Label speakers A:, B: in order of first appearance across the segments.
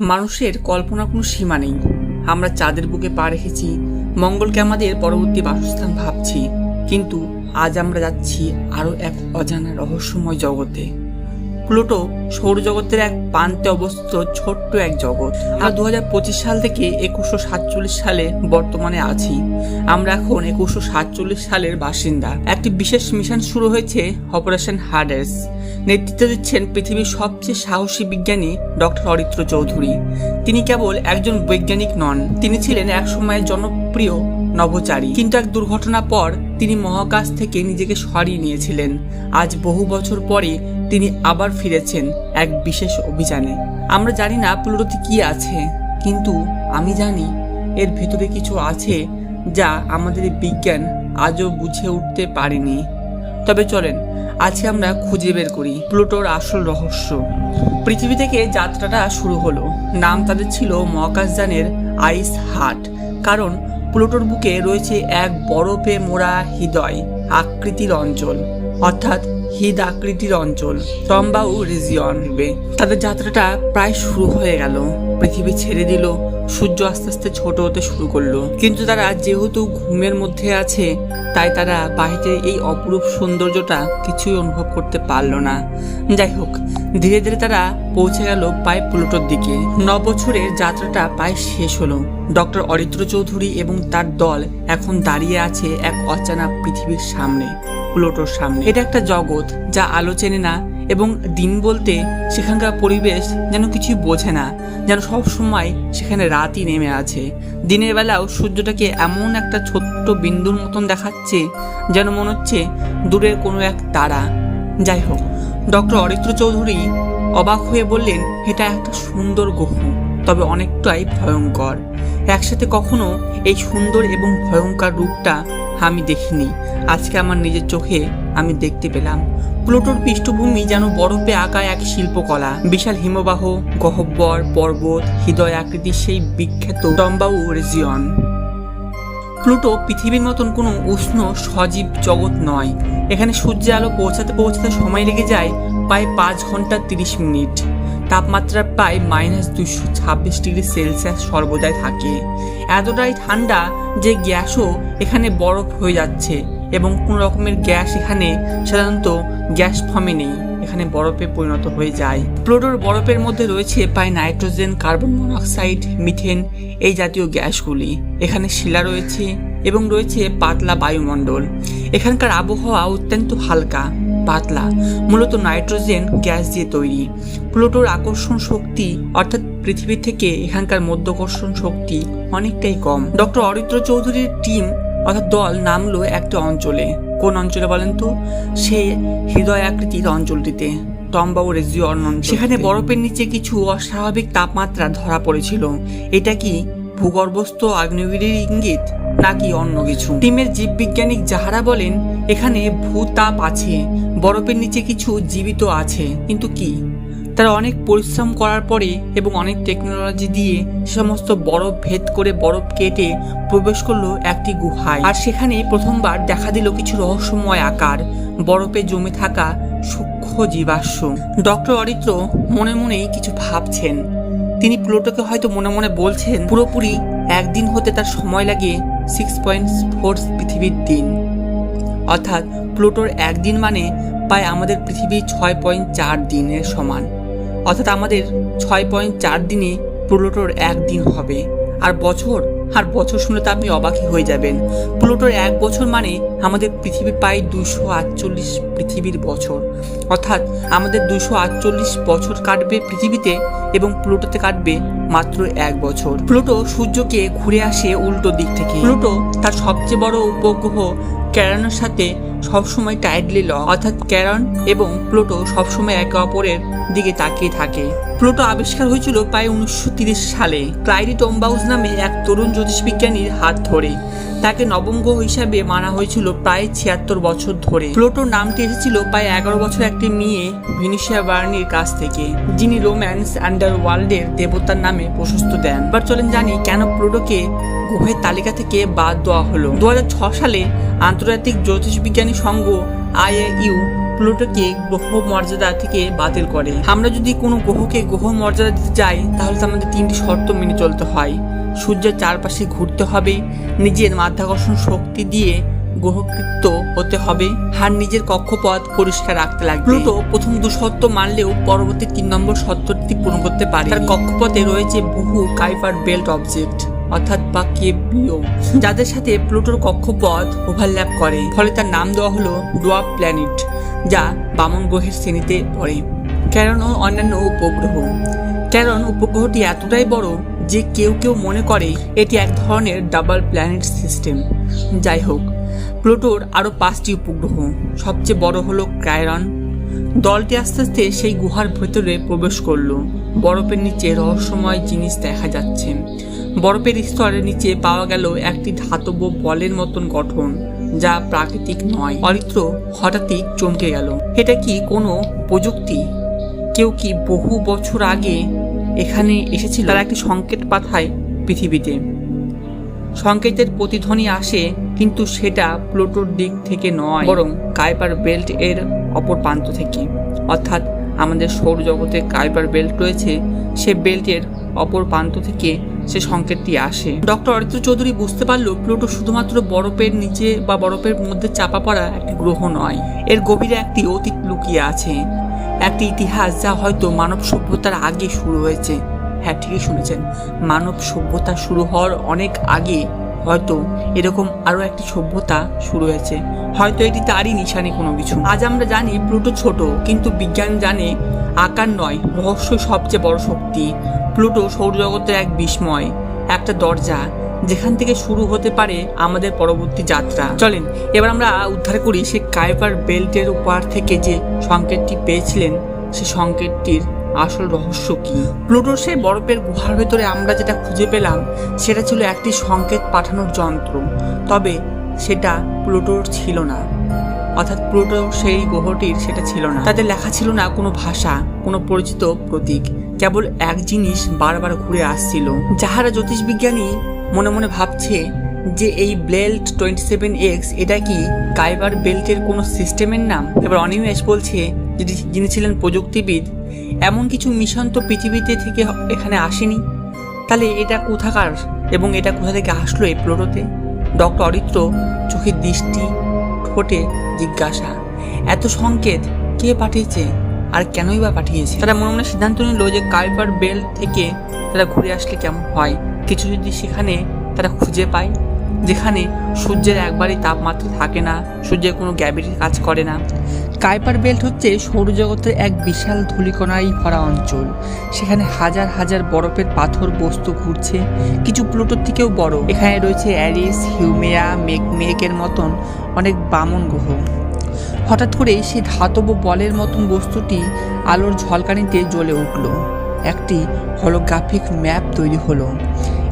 A: মানুষের কল্পনার কোনো সীমা নেই। আমরা চাঁদের বুকে পা রেখেছি, মঙ্গলকে আমাদের পরবর্তী বাসস্থান ভাবছি। কিন্তু আজ আমরা যাচ্ছি আরও এক অজানা রহস্যময় জগতে। প্লুটো সৌরজগতের এক প্রান্তে অবস্থিত ছোট্ট এক জগৎ। আমরা দু সাল থেকে একুশশো সাতচল্লিশ সালে বর্তমানে আছি। আমরা এখন একুশশো সাতচল্লিশ সালের বাসিন্দা। একটি বিশেষ মিশন শুরু হয়েছে অপারেশন হার্ডেস। নেতৃত্ব দিচ্ছেন পৃথিবীর সবচেয়ে সাহসী বিজ্ঞানী ডক্টর অরিত্র চৌধুরী। তিনি কেবল একজন বৈজ্ঞানিক নন, তিনি ছিলেন এক সময়ের জনপ্রিয় নভোচারী। কিন্তু এক দুর্ঘটনার পর তিনি মহাকাশ থেকে নিজেকে সরিয়ে নিয়েছিলেন। আজ বহু বছর পরে তিনি আবার ফিরেছেন এক বিশেষ অভিযানে। আমরা জানি না প্লুটোতে কি আছে, কিন্তু আমি জানি এর ভিতরে কিছু আছে যা আমাদের বিজ্ঞান আজও বুঝে উঠতে পারেনি। তবে চলেন, আজকে আমরা খুঁজে বের করি প্লুটোর আসল রহস্য। পৃথিবী থেকে যাত্রাটা শুরু হলো। নাম তাদের ছিল মহাকাশযানের আইস হাট। কারণ প্লুটোর বুকে রয়েছে এক বরফে মোড়া হৃদয়, আকৃতির অঞ্চল, অর্থাৎ হৃদ আকৃতির অঞ্চল টম্বাউ রিজিয়ন তাদের যাত্রাটা প্রায় শুরু হয়ে গেল। পৃথিবী ছেড়ে দিল, সূর্য আস্তে আস্তে ছোট হতে শুরু করল। কিন্তু তারা যেহেতু ঘুমের মধ্যে আছে, তাই তারা বাহিরে এই অপরূপ সৌন্দর্যটা কিছুই অনুভব করতে পারল না। যাই হোক, ধীরে ধীরে তারা পৌঁছে গেল প্রায় প্লুটোর দিকে। ন বছরের যাত্রাটা প্রায় শেষ হলো। ডক্টর অরিত্র চৌধুরী এবং তার দল এখন দাঁড়িয়ে আছে এক অচানা পৃথিবীর সামনে, প্লুটোর সামনে। এটা একটা জগৎ যা আলো চেনে না এবং দিন বলতে সেখানকার পরিবেশ যেন কিছুই বোঝে না, যেন সব সময় সেখানে রাতই নেমে আছে। দিনের বেলাও সূর্যটাকে এমন একটা ছোট্ট বিন্দুর মতন দেখাচ্ছে যেন মনে হচ্ছে দূরের কোনো এক তারা। যাই হোক, ডক্টর অরিত্র চৌধুরী অবাক হয়ে বললেন, এটা একটা সুন্দর গ্রহ, তবে অনেকটাই ভয়ঙ্কর। একসাথে কখনো এই সুন্দর এবং ভয়ঙ্কর রূপটা আমি দেখিনি। আজকে আমার নিজের চোখে আমি দেখতে পেলাম। প্লুটোর পৃষ্ঠভূমি যেন বরফে আঁকা এক শিল্পকলা। বিশাল হিমবাহ, গহব্বর, পর্বত, হৃদয় আকৃতির সেই বিখ্যাত টম্বাউ রিজিয়ন। প্লুটো পৃথিবীর মতন কোনো উষ্ণ, সজীব জগৎ নয়। এখানে সূর্যের আলো পৌঁছাতে পৌঁছাতে সময় লেগে যায় প্রায় পাঁচ ঘণ্টা তিরিশ মিনিট। তাপমাত্রা প্রায় মাইনাস দুশো ছাব্বিশ ডিগ্রি সেলসিয়াস সর্বদাই থাকে। এতটাই ঠান্ডা যে গ্যাসও এখানে বরফ হয়ে যাচ্ছে। এবং কোনো রকমের গ্যাস এখানে সাধারণত গ্যাস ফর্মে নেই। এখানে বরফে পরিণত হয়ে যায়। প্লুটোর বরফের মধ্যে রয়েছে প্রায় নাইট্রোজেন, কার্বন মনোক্সাইড, মিথেন এই জাতীয় গ্যাসগুলি। এখানে শিলা রয়েছে এবং রয়েছে পাতলা বায়ুমণ্ডল। এখানকার আবহাওয়া অত্যন্ত হালকা, পাতলা, মূলত নাইট্রোজেন গ্যাস দিয়ে তৈরি। প্লুটোর আকর্ষণ শক্তি, অর্থাৎ পৃথিবী থেকে এখানকার মধ্যকর্ষণ শক্তি, অনেকটাই কম। ডক্টর অরিত্র চৌধুরীর টিম অর্থাৎ দল নামলো একটা অঞ্চলে। কোন অঞ্চলে বলেন তো? সে হৃদয় আকৃতির অঞ্চলটিতে টম্বাউ অঞ্চল সেখানে বরফের নিচে কিছু অস্বাভাবিক তাপমাত্রা ধরা পড়েছিল। এটা কি ভূগর্ভস্থ আগ্নেয়গিরির ইঙ্গিত নাকি অন্য কিছু? টিমের জীববিজ্ঞানিক যাহারা বলেন এখানে ভূতাপ আছে বরফের নিচে কিছু জীবিত আছে কিন্তু কি? তারা অনেক পরিশ্রম করার পরে এবং অনেক টেকনোলজি দিয়ে সমস্ত বরফ ভেদ করে বরফ কেটে প্রবেশ করল একটি গুহায়। আর সেখানে প্রথমবার দেখা দিল কিছু রহস্যময় আকার, বরফে জমে থাকা সূক্ষ্ম জীবাশ্ম। ডক্টর অরিত্র মনে মনেই কিছু ভাবছেন। তিনি প্লুটোকে হয়তো মনে মনে বলছেন, পুরোপুরি একদিন হতে তার সময় লাগে সিক্স পয়েন্ট ফোর পৃথিবীর দিন। অর্থাৎ প্লুটোর একদিন মানে প্রায় আমাদের পৃথিবীর ছয় পয়েন্ট চার দিনের সমান। অর্থাৎ আমাদের ছয় পয়েন্ট চার দিনে প্লুটোর একদিন হবে। আর বছর আর বছর শুনে তো আপনি অবাকই হয়ে যাবেন। প্লুটোর এক বছর মানে আমাদের পৃথিবী প্রায় দুশো আটচল্লিশ পৃথিবীর বছর। অর্থাৎ আমাদের দুশো আটচল্লিশ বছর কাটবে পৃথিবীতে এবং প্লুটোতে কাটবে মাত্র এক বছর। প্লুটো সূর্যকে ঘুরে আসে উল্টো দিক থেকে। প্লুটো তার সবচেয়ে বড় উপগ্রহ ক্যারানোর সাথে সবসময় টাইডলি ল অর্থাৎ ক্যারন এবং প্লুটো সবসময় একে অপরের দিকে তাকিয়ে থাকে। প্লুটো আবিষ্কার হয়েছিল প্রায় উনিশশো সালে। ক্লাইরি টম্বাউস নামে এক তরুণ জ্যোতিষবিজ্ঞানীর হাত ধরে। তাকে নবম গ্রহ হিসাবে মানা হয়েছিল প্রায় ছিয়াত্তর বছর ধরে। প্লুটোর নামটি এসেছিল প্রায় এগারো বছর একটি মেয়ে ভিনিসিয়া বার্নির কাছ থেকে, যিনি রোম্যান্স আন্ডার ওয়ার্ল্ডের দেবতার নামে প্রশস্ত দেন। এবার চলেন জানি কেন প্লুটোকে গ্রহের তালিকা থেকে বাদ দেওয়া হলো। দু সালে আন্তর্জাতিক জ্যোতিষবিজ্ঞানী সংঘ আইএইউ প্লুটোকে গ্রহ মর্যাদা থেকে বাতিল করে। আমরা যদি কোনো গ্রহকে গ্রহ মর্যাদা দিতে চাই, তাহলে আমাদের তিনটি শর্ত মেনে চলতে হয়। সূর্যের চারপাশে ঘুরতে হবে, নিজের মাধ্যাকর্ষণ শক্তি দিয়ে গ্রহকৃত হতে হবে, আর নিজের কক্ষপথ পরিষ্কার রাখতে লাগবে। প্লুটো প্রথম দু শর্ত মানলেও পরবর্তী তিন নম্বর শর্তটি পূরণ করতে পারে তার কক্ষপথে রয়েছে বহু কাইপার বেল্ট অবজেক্ট। অর্থাৎ বা কেবিও যাদের সাথে প্লুটোর কক্ষপথ ওভারল্যাপ করে। ফলে তার নাম দেওয়া হলো ডোয়াপ প্ল্যানেট, যা বামন গ্রহের শ্রেণীতে পড়ে। কারণ ও অন্যান্য উপগ্রহ। কারণ উপগ্রহটি এতটাই বড় যে কেউ কেউ মনে করে এটি এক ধরনের ডাবল প্ল্যানেট সিস্টেম। যাই হোক, প্লুটোর আরও পাঁচটি উপগ্রহ। সবচেয়ে বড় হলো ক্রায়রন দলটি আস্তে আস্তে সেই গুহার ভেতরে প্রবেশ করল। বরফের নিচে রহস্যময় জিনিস দেখা যাচ্ছে। বরফের স্তরের নিচে পাওয়া গেল একটি ধাতব বলের মতন গঠন, যা প্রাকৃতিক নয়। অরিত্র হঠাৎই চমকে গেল। এটা কি কোনো প্রযুক্তি? কেউ কি বহু বছর আগে এখানে এসেছিল? তারা একটি সংকেত পাঠায় পৃথিবীতে। সংকেতের প্রতিধ্বনি আসে, কিন্তু সেটা প্লুটোর দিক থেকে নয়, বরং কাইপার বেল্ট এর অপর প্রান্ত থেকে। অর্থাৎ আমাদের সৌরজগতে কাইপার বেল্ট রয়েছে, সে বেল্টের অপর প্রান্ত থেকে সে সংকেতটি আসে। ডক্টর অরিত্র চৌধুরী বুঝতে পারল প্লুটো শুধুমাত্র বরফের নিচে বা বরফের মধ্যে চাপা পড়া একটি গ্রহ নয়, এর গভীরে একটি অতীত লুকিয়ে আছে। একটি ইতিহাস যা হয়তো মানব সভ্যতার আগে শুরু হয়েছে। হ্যাঁ ঠিকই শুনেছেন। মানব সভ্যতা শুরু হওয়ার অনেক আগে হয়তো এরকম আরও একটি সভ্যতা শুরু হয়েছে। হয়তো এটি তারই নিশানি কোনো কিছু। আজ আমরা জানি প্লুটো ছোট, কিন্তু বিজ্ঞান জানে আকার নয় রহস্যই সবচেয়ে বড় শক্তি। প্লুটো সৌরজগতের এক বিস্ময়, একটা দরজা, যেখান থেকে শুরু হতে পারে আমাদের পরবর্তী যাত্রা। চলেন, এবার আমরা উদ্ধার করি সে কাইপার বেল্টের উপর থেকে যে সংকেতটি পেয়েছিলেন, সে সংকেতটির আসল রহস্য কি? প্লুটোর সেই বরফের গুহার ভেতরে আমরা যেটা খুঁজে পেলাম, সেটা ছিল একটি সংকেত পাঠানোর যন্ত্র। তবে সেটা প্লুটোর ছিল না। অর্থাৎ প্লুটো সেই গ্রহটির সেটা ছিল না। তাতে লেখা ছিল না কোনো ভাষা, কোনো পরিচিত প্রতীক, কেবল এক জিনিস বারবার ঘুরে আসছিল, যাহারা জ্যোতিষবিজ্ঞানী মনে মনে ভাবছে যে এই বেল্ট টোয়েন্টি সেভেন এক্স এটা কি কাইবার বেল্টের কোনো সিস্টেমের নাম? এবার অনিমেষ বলছে যিনি ছিলেন প্রযুক্তিবিদ এমন কিছু মিশন তো পৃথিবীতে থেকে এখানে আসেনি। তাহলে এটা কোথাকার এবং এটা কোথা থেকে আসলো এই প্লোটোতে ডক্টর অরিত্র চোখের দৃষ্টি, ঠোঁটে জিজ্ঞাসা, এত সংকেত কে পাঠিয়েছে আর কেনই বা পাঠিয়েছে? তারা মনে মনে সিদ্ধান্ত নিল যে কাইপার বেল্ট থেকে তারা ঘুরে আসলে কেমন হয়। কিছু যদি সেখানে তারা খুঁজে পায় যেখানে সূর্যের একবারই তাপমাত্রা থাকে না, সূর্যের কোনো গ্যাভিটি কাজ করে না। কাইপার বেল্ট হচ্ছে সৌরজগতের এক বিশাল ধূলিকণায় ভরা অঞ্চল। সেখানে হাজার হাজার বরফের পাথর বস্তু ঘুরছে, কিছু প্লুটোর থেকেও বড়। এখানে রয়েছে অ্যারিস, হিউমেয়া মেকমেকের মতন অনেক বামন গ্রহ। হঠাৎ করে সেই ধাতব বলের মতন বস্তুটি আলোর ঝলকানিতে জ্বলে উঠল। একটি হলোগ্রাফিক ম্যাপ তৈরি হলো।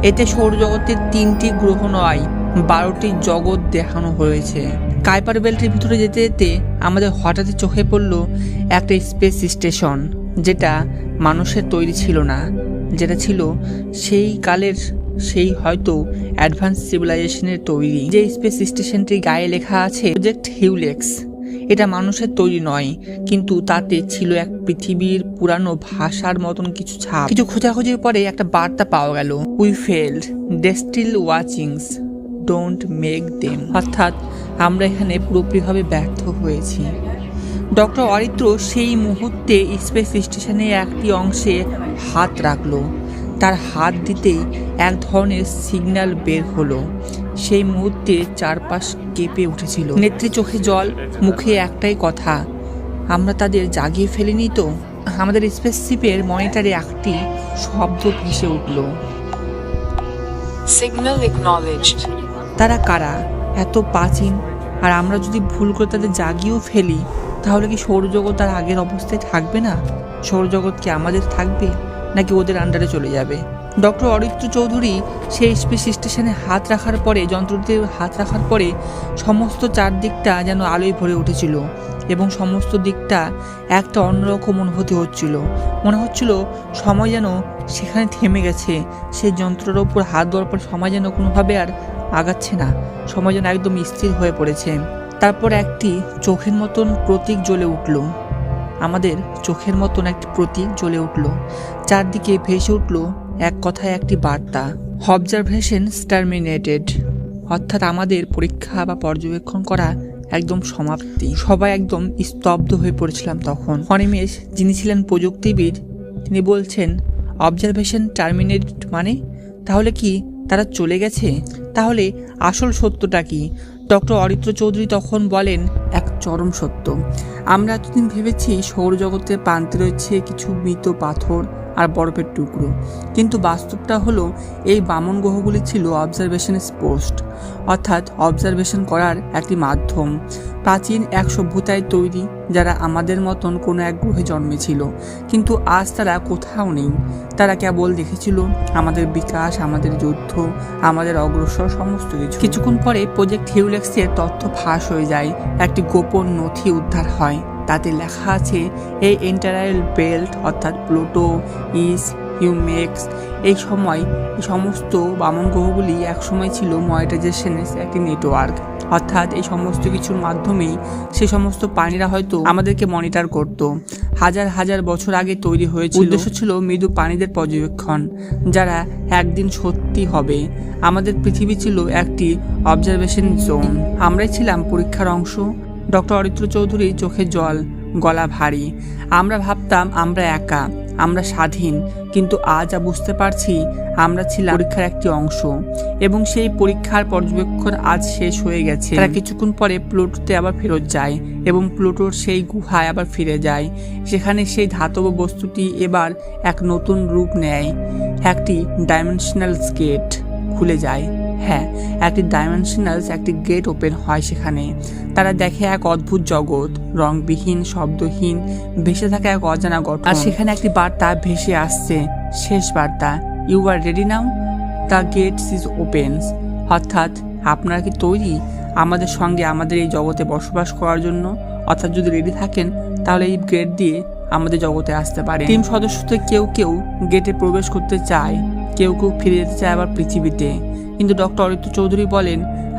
A: এতে সৌরজগতের তিনটি গ্রহ নয়, বারোটি জগৎ দেখানো হয়েছে। কাইপার বেল্টের ভিতরে যেতে যেতে আমাদের হঠাৎই চোখে পড়ল একটা স্পেস স্টেশন, যেটা মানুষের তৈরি ছিল না, যেটা ছিল সেই কালের সেই হয়তো অ্যাডভান্স সিভিলাইজেশনের তৈরি। যে স্পেস স্টেশনটির গায়ে লেখা আছে প্রজেক্ট হিউলেক্স। এটা মানুষের তৈরি নয়, কিন্তু তাতে ছিল এক পৃথিবীর পুরানো ভাষার মতন কিছু ছাপ। কিছু খোঁজাখুঁজির পরে একটা বার্তা পাওয়া গেল we failed they still watchings don't make them অর্থাৎ আমরা এখানে পুরোপুরিভাবে ব্যর্থ হয়েছি। ডক্টর অরিত্র সেই মুহূর্তে স্পেস স্টেশনে একটি অংশে হাত রাখল। তার হাত দিতেই এক ধরনের সিগন্যাল বের হলো। সেই মুহূর্তে চারপাশ কেঁপে উঠেছিল। নেত্রী চোখে জল মুখে একটাই কথা আমরা তাদের জাগিয়ে ফেলিনি তো? আমাদের স্পেসশিপের মনিটরে একটি শব্দ ভেসে উঠল।
B: Signal acknowledged.
A: তারা কারা? এত প্রাচীন? আর আমরা যদি ভুল করে তাদের জাগিয়েও ফেলি তাহলে কি সৌরজগৎ তার আগের অবস্থায় থাকবে না? সৌরজগৎ কি আমাদের থাকবে নাকি ওদের আন্ডারে চলে যাবে? ডক্টর অরিত্র চৌধুরী সেই স্পেস স্টেশনে হাত রাখার পরে, যন্ত্রটিতে হাত রাখার পরে সমস্ত চারদিকটা যেন আলোয় ভরে উঠেছিল এবং সমস্ত দিকটা একটা অন্যরকম অনুভূতি হচ্ছিল। মনে হচ্ছিল সময় যেন সেখানে থেমে গেছে। সেই যন্ত্রের ওপর হাত দেওয়ার পর সময় যেন কোনোভাবে আর আগাচ্ছে না। সময় যেন একদম স্থির হয়ে পড়েছে। তারপর একটি চোখের মতন প্রতীক জ্বলে উঠল। আমাদের চোখের মতন একটি প্রতীক জ্বলে উঠল। চারদিকে ভেসে উঠল এক কথায় একটি বার্তা অবজারভেশন টার্মিনেটেড অর্থাৎ আমাদের পরীক্ষা বা পর্যবেক্ষণ করা একদম সমাপ্তি। সবাই একদম স্তব্ধ হয়ে পড়েছিলাম তখন। অনিমেষ, যিনি ছিলেন প্রযুক্তিবিদ, তিনি বলছেন অবজারভেশন টার্মিনেট মানে? তাহলে কি তারা চলে গেছে? তাহলে আসল সত্যটা কি? ডক্টর অরিত্র চৌধুরী তখন বলেন, এক চরম সত্য। আমরা এতদিন ভেবেছি সৌরজগতের প্রান্তে রয়েছে কিছু মৃত পাথর বরফের টুকরো। কিন্তু বাস্তবটা হলো, এই বামন গ্রহগুলি ছিল অবজারভেশন পোস্ট অর্থাৎ অবজারভেশন করার একটি মাধ্যম। প্রাচীন এক সভ্যতায় তৈরি, যারা আমাদের মতন কোনো এক গ্রহে জন্মেছিল, কিন্তু আজ তারা কোথাও নেই। তারা কেবল দেখেছিল আমাদের বিকাশ, আমাদের যুদ্ধ, আমাদের অগ্রসর সমস্ত কিছু। কিছুক্ষণ পরে প্রজেক্ট হিউলেক্সের তথ্য ফাঁস হয়ে যায়, একটি গোপন নথি উদ্ধার হয়। তাতে লেখা আছে এই এন্টারাইল বেল্ট অর্থাৎ প্লুটো, ইস, হিউমেক্স, এই সময় সমস্ত বামন গ্রহগুলি একসময় ছিল ময়টাইজেশনের একটি নেটওয়ার্ক। অর্থাৎ এই সমস্ত কিছুর মাধ্যমেই সে সমস্ত প্রাণীরা হয়তো আমাদেরকে মনিটর করত। হাজার হাজার বছর আগে তৈরি হয়েছিল। উদ্দেশ্য ছিল মৃদু প্রাণীদের পর্যবেক্ষণ, যারা একদিন সত্যি হবে। আমাদের পৃথিবী ছিল একটি অবজারভেশন জোন। আমরাই ছিলাম পরীক্ষার অংশ। ডক্টর অরিত্র চৌধুরী চোখে জল, গলা ভারী। আমরা ভাবতাম, আমরা একা, আমরা স্বাধীন, কিন্তু আজ যা বুঝতে পারছি, আমরা ছিলাম পরীক্ষার একটি অংশ, এবং সেই পরীক্ষার পর্যবেক্ষণ আজ শেষ হয়ে গেছে। তারা কিছুক্ষণ পরে প্লুটোতে আবার ফেরত যায়, এবং প্লুটোর সেই গুহায় আবার ফিরে যায়, সেখানে সেই ধাতব বস্তুটি এবার এক নতুন রূপ নেয়, একটি ডাইমেনশনাল স্কেট খুলে যায়। হ্যাঁ একটি ডাইমেনশনালস একটি গেট ওপেন হয় সেখানে। তারা দেখে এক অদ্ভুত জগৎ রংবিহীন শব্দহীন ভেসে থাকা এক অজানা গঠন। আর সেখানে একটি বার্তা ভেসে আসছে শেষ বার্তা you are ready now the gates is opens অর্থাৎ আপনারা কি তৈরি আমাদের সঙ্গে আমাদের এই জগতে বসবাস করার জন্য? অর্থাৎ যদি রেডি থাকেন তাহলে এই গেট দিয়ে আমাদের জগতে আসতে পারে টিম সদস্যদের কেউ কেউ গেটে প্রবেশ করতে চায়। কেউ কেউ ফিরে যেতে চায় আবার পৃথিবীতে। কিন্তু ডক্টর অরিত্র চৌধুরী বলেন,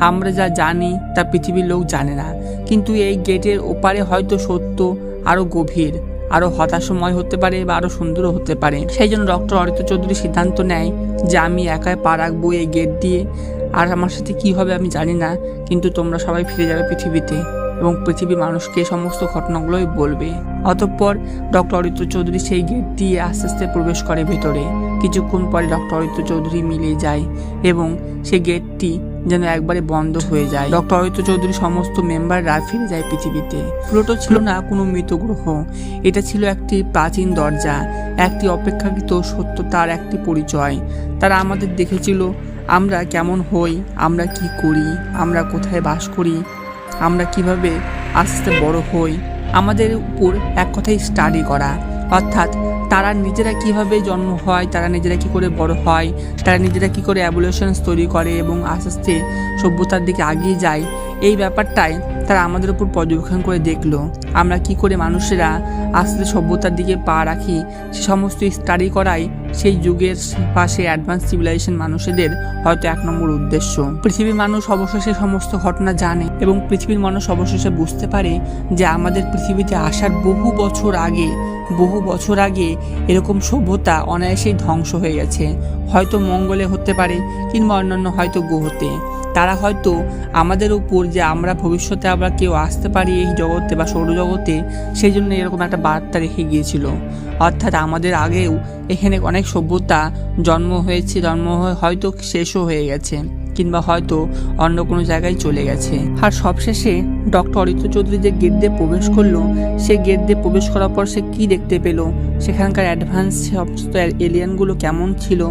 A: আমরা যা জানি, তা পৃথিবীর লোক জানে না। কিন্তু এই গেটের ওপারে হয়তো সত্য আরও গভীর আরও হতাশময় হতে পারে বা আরও সুন্দরও হতে পারে। সেই জন্য ডক্টর অরিত্র চৌধুরী সিদ্ধান্ত নেয় যে আমি একাই পা রাখব এই গেট দিয়ে। আর আমার সাথে কী হবে আমি জানি না, কিন্তু তোমরা সবাই ফিরে যাবে পৃথিবীতে এবং পৃথিবীর মানুষকে সমস্ত ঘটনাগুলোই বলবে। অতঃপর ডক্টর অরিত্র চৌধুরী সেই গেট দিয়ে আস্তে আস্তে প্রবেশ করে ভেতরে। কিছুক্ষণ পরে ডক্টর অরিত্র চৌধুরী মিলে যায় এবং সে গেটটি যেন একবারে বন্ধ হয়ে যায়। ডক্টর অরিত্র চৌধুরী সমস্ত মেম্বাররা ফিরে যায় পৃথিবীতে। প্লুটো ছিল না কোনো মৃত গ্রহ। এটা ছিল একটি প্রাচীন দরজা, একটি অপেক্ষাকৃত সত্যতার একটি পরিচয়। তারা আমাদের দেখেছিল, আমরা কেমন হই? আমরা কি করি? আমরা কোথায় বাস করি? আমরা কীভাবে আস্তে বড় হই? আমাদের উপর এক কথায় স্টাডি করা। অর্থাৎ তারা নিজেরা কীভাবে জন্ম হয়, তারা নিজেরা কি করে বড় হয়, তারা নিজেরা কি করে অ্যাবুলেশনস তৈরি করে এবং আস্তে আস্তে সভ্যতার দিকে আগিয়ে যায় এই ব্যাপারটাই তারা আমাদের উপর পর্যবেক্ষণ করে দেখল। আমরা কি করে মানুষেরা আস্তে সভ্যতার দিকে পা রাখি, সে সমস্ত স্টাডি করাই সেই যুগের পাশে অ্যাডভান্স সিভিলাইজেশন মানুষদের হয়তো এক নম্বর উদ্দেশ্য। পৃথিবীর মানুষ অবশেষে সমস্ত ঘটনা জানে এবং পৃথিবীর মানুষ অবশেষে বুঝতে পারে যে আমাদের পৃথিবীতে আসার বহু বছর আগে, বহু বছর আগে এরকম সভ্যতা অনায়াসেই ধ্বংস হয়ে গেছে। হয়তো মঙ্গলে হতে পারে কিংবা অন্যান্য হয়তো গ্রহতে। তারা হয়তো আমাদের উপর যে আমরা ভবিষ্যতে আমরা কেউ আসতে পারি এই জগতে বা সৌরজগতে সেই জন্য এরকম একটা বার্তা রেখে গিয়েছিল। অর্থাৎ আমাদের আগেও এখানে অনেক সভ্যতা জন্ম হয়েছে, জন্ম হয়ে হয়তো শেষও হয়ে গেছে। কিংবা হয়তো অন্য কোনো জায়গায় চলে গেছে। আর সবশেষে ডক্টর অরিত্র চৌধুরী যে গেট দিয়ে প্রবেশ করল, সে গেট দিয়ে প্রবেশ করার পর সে কী দেখতে পেল? সেখানকার অ্যাডভান্স সমস্ত এলিয়ানগুলো কেমন ছিল?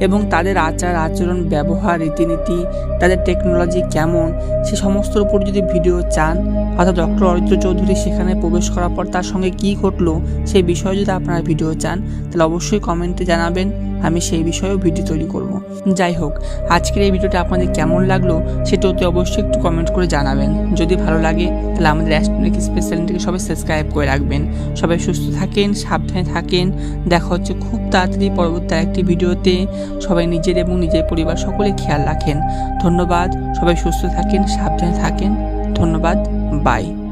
A: এবং তাদের আচার, আচরণ, ব্যবহার, রীতিনীতি, তাদের টেকনোলজি কেমন? সে সমস্তর উপর যদি ভিডিও চান, অর্থাৎ ডক্টর অরিত্র চৌধুরী সেখানে প্রবেশ করার পর তার সঙ্গে কী ঘটলো সেই বিষয়ে যদি আপনারা ভিডিও চান, তাহলে অবশ্যই কমেন্টে জানাবেন। আমি সেই বিষয়েও ভিডিও তৈরি করব। যাই হোক, আজকের এই ভিডিওটা আপনাদের কেমন লাগল সেটা অতি অবশ্যই একটু কমেন্ট করে জানাবেন। যদি ভালো লাগে, তাহলে আমাদের অ্যাস্ট্রোনিক স্পেশালিটিকে সবাই সাবস্ক্রাইব করে রাখবেন। সবাই সুস্থ থাকেন, সাবধানে থাকেন। দেখা হচ্ছে খুব তাড়াতাড়ি পরবর্তী একটি ভিডিওতে। সবাই নিজের এবং নিজের পরিবার সকলে খেয়াল রাখেন। ধন্যবাদ। সবাই সুস্থ থাকেন, সাবধানে থাকেন। ধন্যবাদ। বাই